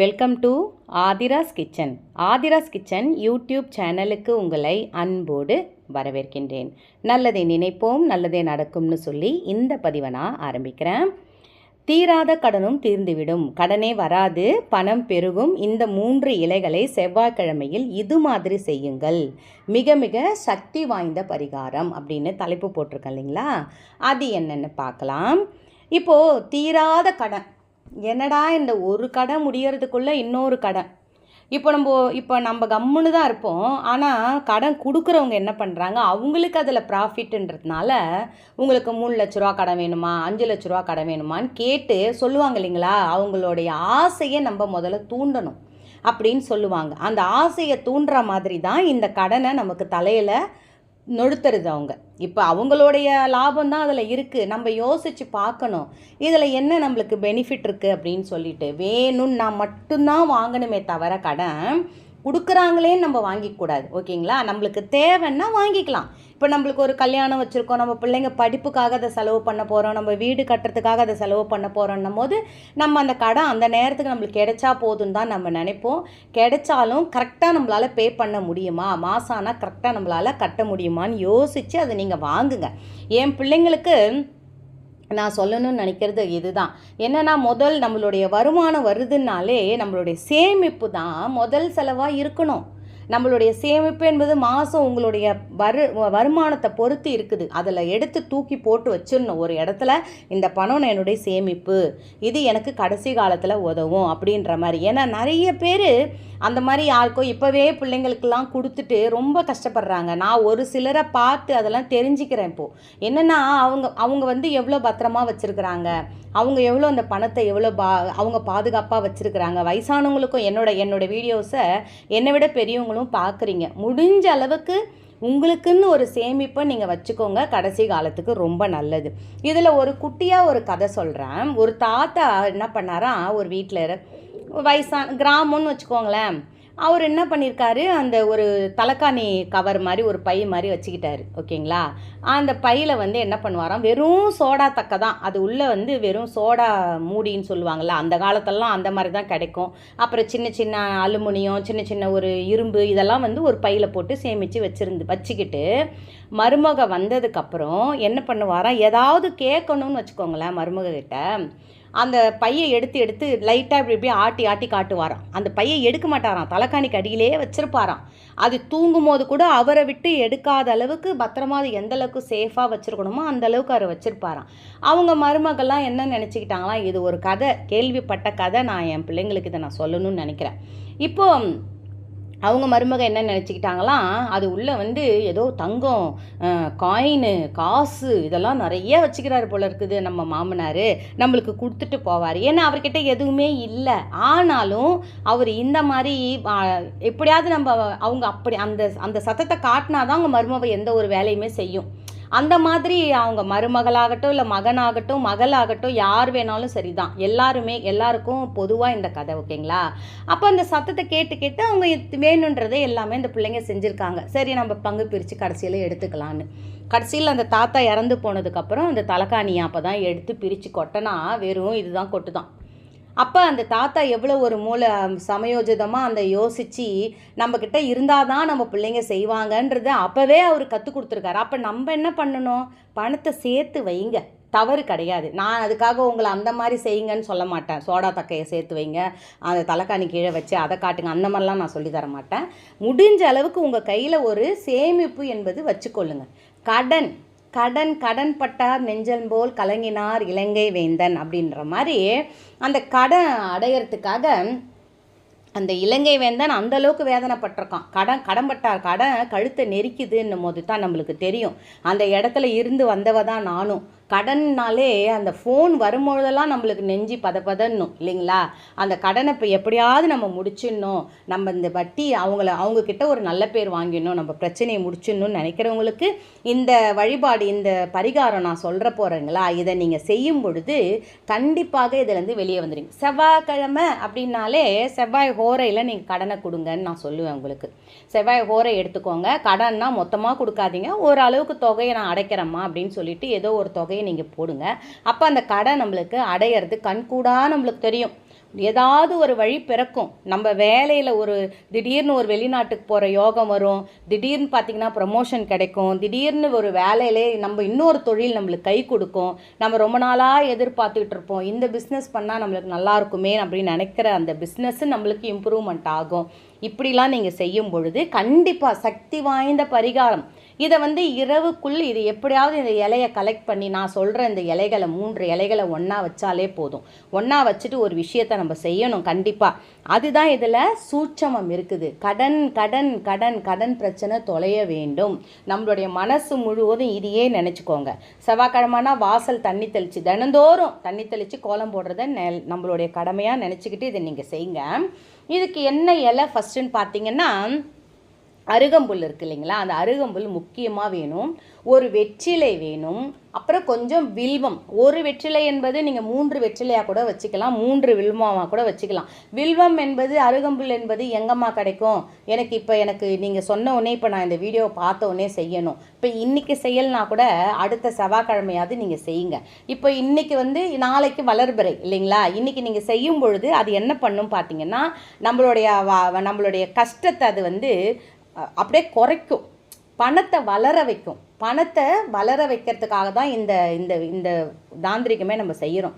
Welcome to Aadhira's kitchen Aadhira's kitchen YouTube சேனலுக்கு உங்களை அன்போடு வரவேற்கின்றேன். நல்லதை நினைப்போம் நல்லதே நடக்கும்னு சொல்லி இந்த பதிவை நான் ஆரம்பிக்கிறேன். தீராத கடனும் தீர்ந்துவிடும். கடனே வராது பணம் பெருகும். இந்த மூன்று இலைகளை செவ்வாய்க்கிழமையில் இது மாதிரி செய்யுங்கள். மிக மிக சக்தி வாய்ந்த பரிகாரம் அப்படின்னு தலைப்பு போட்டிருக்கேன் இல்லைங்களா? அது என்னென்னு பார்க்கலாம். இப்போது தீராத கடன் என்னடா இந்த ஒரு கடை முடியறதுக்குள்ளே இன்னொரு கடன் இப்போ நம்ம இப்போ நம்ம கம்முன்னு தான் இருப்போம். ஆனால் கடன் கொடுக்குறவங்க என்ன பண்ணுறாங்க அவங்களுக்கு அதில் ப்ராஃபிட்டுன்றதுனால உங்களுக்கு மூணு லட்ச ரூபா கடன் வேணுமா? அஞ்சு லட்ச ரூபா கடன் வேணுமான்னு கேட்டு சொல்லுவாங்க இல்லைங்களா? அவங்களுடைய ஆசையை நம்ம முதல்ல தூண்டணும் அப்படின்னு சொல்லுவாங்க. அந்த ஆசையை தூண்டுற மாதிரி தான் இந்த கடனை நமக்கு தலையில் நொடுத்துறது அவங்க. இப்போ அவங்களுடைய லாபம் தான் அதில் இருக்குது நம்ம யோசித்து பார்க்கணும். இதில் என்ன நம்மளுக்கு பெனிஃபிட் இருக்குது அப்படின்னு சொல்லிட்டு. வேணும்னா மட்டும்தான் வாங்கணுமே தவிர கடன் கொடுக்குறாங்களேன்னு நம்ம வாங்கிக்கூடாது ஓகேங்களா? நம்மளுக்கு தேவைன்னா வாங்கிக்கலாம். இப்போ நம்மளுக்கு ஒரு கல்யாணம் வச்சுருக்கோம் நம்ம பிள்ளைங்க படிப்புக்காக அதை செலவு பண்ண போகிறோம் நம்ம வீடு கட்டுறதுக்காக அதை செலவு பண்ண போகிறோன்னும் போது நம்ம அந்த கடை அந்த நேரத்துக்கு நம்மளுக்கு கிடைச்சா போதும் தான் நம்ம நினைப்போம். கிடைச்சாலும் கரெக்டாக நம்மளால் பே பண்ண முடியுமா? மாதம் ஆனால் கரெக்டாக நம்மளால் கட்ட முடியுமான்னு யோசித்து அதை நீங்கள் வாங்குங்க. என் பிள்ளைங்களுக்கு நான் சொல்லணும்னு நினைக்கிறது இதுதான். என்னென்னா முதல் நம்மளுடைய வருமானம் வருதுன்னாலே நம்மளுடைய சேமிப்பு தான் முதல் செலவாக இருக்கணும். நம்மளுடைய சேமிப்பு என்பது மாதம் உங்களுடைய வரு வருமானத்தை பொறுத்து இருக்குது. அதில் எடுத்து தூக்கி போட்டு வச்சிடணும். ஒரு இடத்துல இந்த பணம் என்னுடைய சேமிப்பு இது எனக்கு கடைசி காலத்தில் உதவும் அப்படின்ற மாதிரி. ஏன்னா நிறைய பேர் அந்த மாதிரி யாருக்கோ இப்போவே பிள்ளைங்களுக்கெல்லாம் கொடுத்துட்டு ரொம்ப கஷ்டப்படுறாங்க. நான் ஒரு சிலரை பார்த்து அதெல்லாம் தெரிஞ்சுக்கிறேன் இப்போது என்னென்னா அவங்க அவங்க வந்து எவ்வளோ பத்திரமா வச்சுருக்குறாங்க? அவங்க எவ்வளோ அந்த பணத்தை எவ்வளோ பா அவங்க பாதுகாப்பாக வச்சுருக்குறாங்க? வயசானவங்களுக்கும் என்னோட என்னோட வீடியோஸை என்னை விட பெரியவங்களும் பார்க்குறீங்க முடிஞ்ச அளவுக்கு உங்களுக்குன்னு ஒரு சேமிப்பை நீங்கள் வச்சுக்கோங்க. கடைசி காலத்துக்கு ரொம்ப நல்லது. இதில் ஒரு குட்டியாக ஒரு கதை சொல்கிறேன் ஒரு தாத்தா என்ன பண்ணாரா ஒரு வீட்டில் வயசான கிராமம்னு வச்சுக்கோங்களேன். அவர் என்ன பண்ணியிருக்காரு அந்த ஒரு தலைக்காணி கவர் மாதிரி ஒரு பை மாதிரி வச்சுக்கிட்டாரு. ஓகேங்களா? அந்த பையில் வந்து என்ன பண்ணுவாராம்? வெறும் சோடா தக்க தான். அது உள்ளே வந்து வெறும் சோடா மூடின்னு சொல்லுவாங்கள்ல அந்த காலத்தெல்லாம் அந்த மாதிரி தான் கிடைக்கும். அப்புறம் சின்ன சின்ன அலுமினியம் சின்ன சின்ன ஒரு இரும்பு இதெல்லாம் வந்து ஒரு பையில் போட்டு சேமித்து வச்சுருந்து வச்சுக்கிட்டு மருமக வந்ததுக்கப்புறம் என்ன பண்ணுவாராம்? ஏதாவது கேட்கணும்னு வச்சுக்கோங்களேன் மருமகக்கிட்ட அந்த பையை எடுத்து எடுத்து லைட்டாக இப்படி இப்படி ஆட்டி ஆட்டி காட்டுவாராம். அந்த பையை எடுக்க மாட்டாராம். தலைக்காணிக்கு அடியிலே வச்சுருப்பாராம். அது தூங்கும் போது கூட அவரை விட்டு எடுக்காத அளவுக்கு பத்திரமா அது எந்த அளவுக்கு சேஃபாக வச்சுருக்கணுமோ அந்த அளவுக்கு அவர் வச்சுருப்பாராம். அவங்க மருமகள்லாம் என்ன நினச்சிக்கிட்டாங்களாம்? இது ஒரு கதை. கேள்விப்பட்ட கதை. நான் என் பிள்ளைங்களுக்கு இதை நான் சொல்லணும்னு நினைக்கிறேன். இப்போது அவங்க மருமக என்ன நினச்சிக்கிட்டாங்களாம் அது உள்ளே வந்து ஏதோ தங்கம் காயின் காசு இதெல்லாம் நிறைய வச்சுக்கிறாரு போல இருக்குது நம்ம மாமனார். நம்மளுக்கு கொடுத்துட்டு போவார். ஏன்னா அவர்கிட்ட எதுவுமே இல்லை. ஆனாலும் அவர் இந்த மாதிரி எப்படியாவது நம்ம அவங்க அப்படி அந்த அந்த சத்தத்தை காட்டினா தான் அவங்க மருமக எந்த ஒரு வேலையுமே செய்யும். அந்த மாதிரி அவங்க மருமகளாகட்டும் இல்லை மகனாகட்டும் மகளாகட்டும் யார் வேணாலும் சரிதான். எல்லாருமே எல்லாருக்கும் பொதுவாக இந்த கதை ஓகேங்களா? அப்போ அந்த சத்தத்தை கேட்டு கேட்டு அவங்க வேணுன்றதை எல்லாமே இந்த பிள்ளைங்க செஞ்சுருக்காங்க. சரி நம்ம பங்கு பிரித்து கடைசியில் எடுத்துக்கலான்னு. கடைசியில் அந்த தாத்தா இறந்து போனதுக்கப்புறம் அந்த தலைக்காணியை அப்போ தான் எடுத்து பிரித்து கொட்டினா வெறும் இதுதான் கொட்டு தான் அப்போ அந்த தாத்தா எவ்வளோ ஒரு மூளை சமயோஜிதமாக அந்த யோசித்து நம்மக்கிட்ட இருந்தால் தான் நம்ம பிள்ளைங்க செய்வாங்கன்றதை அப்போவே அவர் கற்றுக் கொடுத்துருக்காரு. அப்போ நம்ம என்ன பண்ணணும்? பணத்தை சேர்த்து வைங்க. தவறு கிடையாது. நான் அதுக்காக உங்களை அந்த மாதிரி செய்யுங்கன்னு சொல்ல மாட்டேன். சோடா தக்கையை சேர்த்து வைங்க. அந்த தலைக்காணி கீழே வச்சு அதை காட்டுங்க. அந்த மாதிரிலாம் நான் சொல்லி தர மாட்டேன். முடிஞ்ச அளவுக்கு உங்கள் கையில் ஒரு சேமிப்பு என்பது வச்சுக்கொள்ளுங்க. கடன். கடன் கடன் பட்டார் நெஞ்சல் போல் கலங்கினார் இலங்கை வேந்தன் அப்படின்ற மாதிரி அந்த கடன் அடையிறதுக்காக அந்த இலங்கை வேந்தன் அந்த அளவுக்கு வேதனைப்பட்டிருக்கான். கடன் கடன்பட்டார் கடன் கழுத்தை நெரிக்குதுன்னும் போது தான் நம்மளுக்கு தெரியும். அந்த இடத்துல இருந்து வந்தவ தான் நானும். கடன்னாலே அந்த ஃபோன் வரும்பொழுதெல்லாம் நம்மளுக்கு நெஞ்சு பத பதன்னும் இல்லைங்களா? அந்த கடனை இப்போ எப்படியாவது நம்ம முடிச்சிடணும். நம்ம இந்த வட்டி அவங்கள அவங்கக்கிட்ட ஒரு நல்ல பேர் வாங்கிடணும். நம்ம பிரச்சனையை முடிச்சிடணும்னு நினைக்கிறவங்களுக்கு இந்த வழிபாடு இந்த பரிகாரம் நான் சொல்கிற போகிறேங்களா இதை நீங்கள் செய்யும் பொழுது கண்டிப்பாக இதிலேருந்து வெளியே வந்துடுங்க செவ்வாய்க்கிழமை அப்படின்னாலே செவ்வாய் ஹோரையில் நீங்கள் கடனை கொடுங்கன்னு நான் சொல்லுவேன் உங்களுக்கு. செவ்வாய் ஹோரை எடுத்துக்கோங்க. கடன்னா மொத்தமாக கொடுக்காதீங்க. ஓரளவுக்கு தொகையை நான் அடைக்கிறேம்மா அப்படின்னு சொல்லிட்டு ஏதோ ஒரு தொகையை நீங்கள் போடுங்க. அப்போ அந்த கடை நம்மளுக்கு அடையிறது கண்கூடாக நம்மளுக்கு தெரியும். ஏதாவது ஒரு வழி பிறக்கும். நம்ம வேலையில் ஒரு திடீர்னு ஒரு வெளிநாட்டுக்கு போகிற யோகம் வரும். திடீர்னு பார்த்திங்கன்னா ப்ரமோஷன் கிடைக்கும். திடீர்னு ஒரு வேலையிலே நம்ம இன்னொரு தொழில் நம்மளுக்கு கை கொடுக்கும். நம்ம ரொம்ப நாளாக எதிர்பார்த்துக்கிட்டு இருப்போம். இந்த பிஸ்னஸ் பண்ணால் நம்மளுக்கு நல்லா இருக்குமே அப்படின்னு நினைக்கிற அந்த பிஸ்னஸ்ஸு நம்மளுக்கு இம்ப்ரூவ்மெண்ட் ஆகும். இப்படிலாம் நீங்கள் செய்யும் பொழுது கண்டிப்பாக சக்தி வாய்ந்த பரிகாரம். இதை வந்து இரவுக்குள் இது எப்படியாவது இந்த இலையை கலெக்ட் பண்ணி நான் சொல்கிற இந்த இலைகளை மூன்று இலைகளை ஒன்றா வச்சாலே போதும். ஒன்றா வச்சுட்டு ஒரு விஷயத்தை நம்ம செய்யணும் கண்டிப்பாக அதுதான் இதில் சூட்சமம் இருக்குது. கடன் கடன் கடன் கடன் பிரச்சனை தொலைய வேண்டும். நம்மளுடைய மனசு முழுவதும் இதையே நினச்சிக்கோங்க. செவ்வாய்க்கிழமைனா வாசல் தண்ணி தெளித்து தினந்தோறும் தண்ணி தெளித்து கோலம் போடுறத நம்மளுடைய கடமையாக நினச்சிக்கிட்டு இதை நீங்கள் செய்யுங்க. இதுக்கு என்ன இலை ஃபஸ்ட்டுன்னு பார்த்தீங்கன்னா அருகம்புல் இருக்கு இல்லைங்களா? அந்த அருகம்புல் முக்கியமாக வேணும். ஒரு வெற்றிலை வேணும். அப்புறம் கொஞ்சம் வில்வம். ஒரு வெற்றிலை என்பது நீங்கள் மூன்று வெற்றிலையாக கூட வச்சுக்கலாம். மூன்று வில்வமாக கூட வச்சுக்கலாம். வில்வம் என்பது அருகம்புல் என்பது எங்கம்மா கிடைக்கும்? எனக்கு இப்போ எனக்கு நீங்கள் சொன்ன உடனே இப்போ நான் இந்த வீடியோவை பார்த்த உடனே செய்யணும். இப்போ இன்றைக்கி செய்யலைனா கூட அடுத்த செவ்வாய்க்கிழமையாவது நீங்கள் செய்யுங்க. இப்போ இன்றைக்கி வந்து நாளைக்கு வளர்பிறை இல்லைங்களா? இன்றைக்கி நீங்கள் செய்யும் பொழுது அது என்ன பண்ணும் பார்த்தீங்கன்னா நம்மளுடைய நம்மளுடைய கஷ்டத்தை அது வந்து அப்படியே குறைக்கும். பணத்தை வளர வைக்கும். பணத்தை வளர வைக்கிறதுக்காக தான் இந்த இந்த இந்த தாந்திரிகமே நம்ம செய்கிறோம்.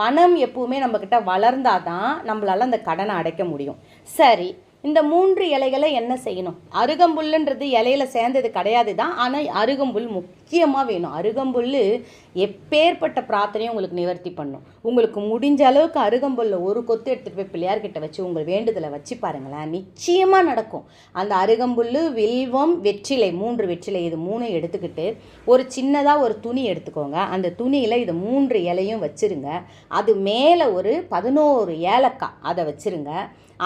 பணம் எப்பவுமே நம்மக்கிட்ட வளர்ந்தாதான் தான் நம்மளால் அந்த கடனை அடைக்க முடியும். சரி இந்த மூன்று இலைகளை என்ன செய்யணும்? அருகம்புல்லுன்றது இலையில சேர்ந்தது கிடையாது தான் ஆனால் அருகம்புல் முக்கியமாக வேணும். அருகம்புல் எப்பேற்பட்ட பிரார்த்தனையும் உங்களுக்கு நிவர்த்தி பண்ணும். உங்களுக்கு முடிஞ்ச அளவுக்கு அருகம்புல்ல ஒரு கொத்து எடுத்துகிட்டு போய் பிள்ளையார்கிட்ட வச்சு உங்கள் வேண்டுதலை வச்சு பாருங்களேன் நிச்சயமாக நடக்கும். அந்த அருகம்புல் வில்வம் வெற்றிலை மூன்று வெற்றிலை இது மூணும் எடுத்துக்கிட்டு ஒரு சின்னதாக ஒரு துணி எடுத்துக்கோங்க. அந்த துணியில் இது மூன்று இலையும் வச்சுருங்க. அது மேலே ஒரு பதினோரு ஏலக்காய் அதை வச்சிருங்க.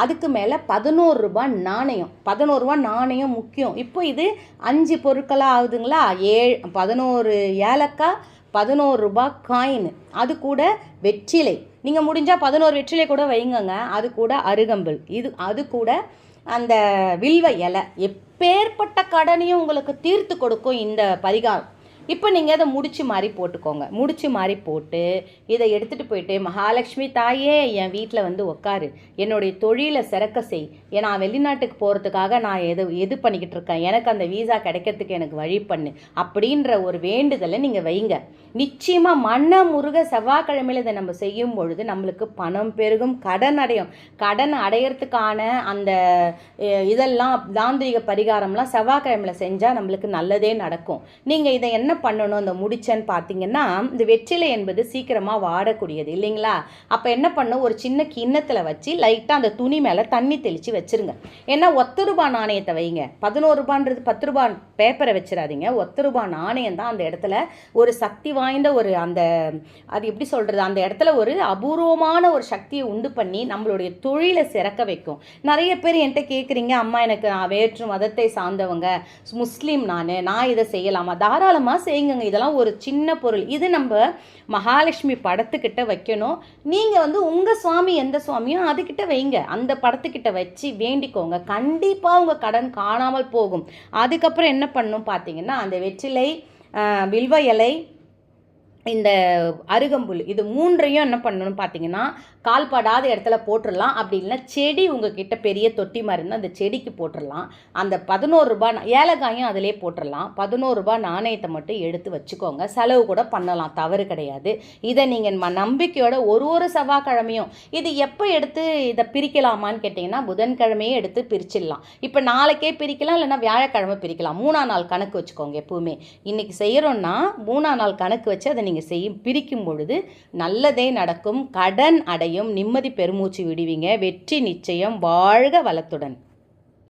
அதுக்கு மேலே பதினோரு பதினோருபா நாணயம். பதினோரு நாணயம் முக்கியம். இப்போ இது அஞ்சு பொருட்களாக ஆகுதுங்களா? ஏழு பதினோரு ஏலக்காய் பதினோரு ரூபா காயின். அது கூட வெற்றிலை. நீங்கள் முடிஞ்சால் பதினோரு வெற்றிலை கூட வைங்கங்க. அது கூட அருகம்புல். இது அது கூட அந்த வில்வ இலை. எப்பேற்பட்ட கடனையும் உங்களுக்கு தீர்த்து கொடுக்கும் இந்த பரிகாரம் இப்போ நீங்கள் அதை முடிச்சு மாதிரி போட்டுக்கோங்க. முடிச்சு மாதிரி போட்டு இதை எடுத்துகிட்டு போயிட்டு மகாலட்சுமி தாயே என் வீட்டில் வந்து உட்காரு என்னுடைய தொழிலை சிறக்க செய். ஏன்னா வெளிநாட்டுக்கு போகிறதுக்காக நான் எது எது பண்ணிக்கிட்டு இருக்கேன்? எனக்கு அந்த வீசா கிடைக்கிறதுக்கு எனக்கு வழி பண்ணு. அப்படின்ற ஒரு வேண்டுதலை நீங்கள் வைங்க. நிச்சயமாக மன முருக செவ்வாய்க்கிழமையில் இதை நம்ம செய்யும் பொழுது நம்மளுக்கு பணம் பெருகும் கடன் அடையும். கடன் அடையிறதுக்கான அந்த இதெல்லாம் தாந்திரிக பரிகாரம்லாம் செவ்வாய்க்கிழமையில் செஞ்சால் நம்மளுக்கு நல்லதே நடக்கும். நீங்கள் இதை என்ன பண்ணணும்? அந்த முடிச்சன்னு பார்த்தீங்கன்னா இந்த வெற்றிலை என்பது சீக்கிரமாக வாடக்கூடியது இல்லைங்களா? அப்போ என்ன பண்ணும்? ஒரு சின்ன கிண்ணத்தில் வச்சு லைட்டாக அந்த துணி மேலே தண்ணி தெளித்து வச்சிருங்க. ஏன்னா ஒத்த ரூபா நாணயத்தை வைங்க. பதினோரு ரூபான்றது பத்து ரூபா பேப்பரை வச்சிடாதீங்க. ஒத்த ரூபா நாணயம் தான் அந்த இடத்துல ஒரு சக்தி வாய்ந்த ஒரு அந்த அது எப்படி சொல்கிறது அந்த இடத்துல ஒரு அபூர்வமான ஒரு சக்தியை உண்டு பண்ணி நம்மளுடைய தொழிலை சிறக்க வைக்கும். நிறைய பேர் என்கிட்ட கேட்குறீங்க அம்மா எனக்கு நான் வேற்று மதத்தை சார்ந்தவங்க முஸ்லீம் நான் நான் இதை செய்யலாமா? தாராளமாக செய்யுங்க இதெல்லாம் ஒரு சின்ன பொருள். இது நம்ம மகாலட்சுமி படத்துக்கிட்ட வைக்கணும். நீங்கள் வந்து உங்கள் சுவாமி எந்த சுவாமியோ அதுக்கிட்ட வைங்க. அந்த படத்துக்கிட்ட வச்சு வேண்டிக்கோங்க. கண்டிப்பாக உங்கள் கடன் காணாமல் போகும். அதுக்கப்புறம் என்ன பண்ணும் பார்த்தீங்கன்னா அந்த வெற்றிலை வில்வ இலை இந்த அருகம்புல் இது மூன்றையும் என்ன பண்ணணும்னு பார்த்தீங்கன்னா கால்படாத இடத்துல போட்டுடலாம் அப்படி இல்லைன்னா செடி உங்ககிட்ட பெரிய தொட்டி மாதிரி இருந்தால் அந்த செடிக்கு போட்டுடலாம் அந்த பதினோரு ரூபாய் ஏலக்காயும் அதிலே போட்டுடலாம் பதினோரு ரூபாய் நாணயத்தை மட்டும் எடுத்து வச்சுக்கோங்க. செலவு கூட பண்ணலாம். தவறு கிடையாது. இதை நீங்கள் ம நம்பிக்கையோட ஒரு ஒரு செவ்வாய்க்கிழமையும் இது எப்போ எடுத்து இதை பிரிக்கலாமான்னு கேட்டிங்கன்னா புதன்கிழமையே எடுத்து பிரிச்சிடலாம். இப்போ நாளைக்கே பிரிக்கலாம் இல்லைன்னா வியாழக்கிழமை பிரிக்கலாம். மூணாம் நாள் கணக்கு வச்சுக்கோங்க எப்பவுமே. இன்றைக்கி செய்கிறோன்னா மூணாம் நாள் கணக்கு வச்சு அதை நீங்கள் செய்யும் பிரிக்கும் பொழுது நல்லதே நடக்கும். கடன் அடையும். நிம்மதி பெருமூச்சு விடுவீங்க. வெற்றி நிச்சயம். வாழ்க வளத்துடன்.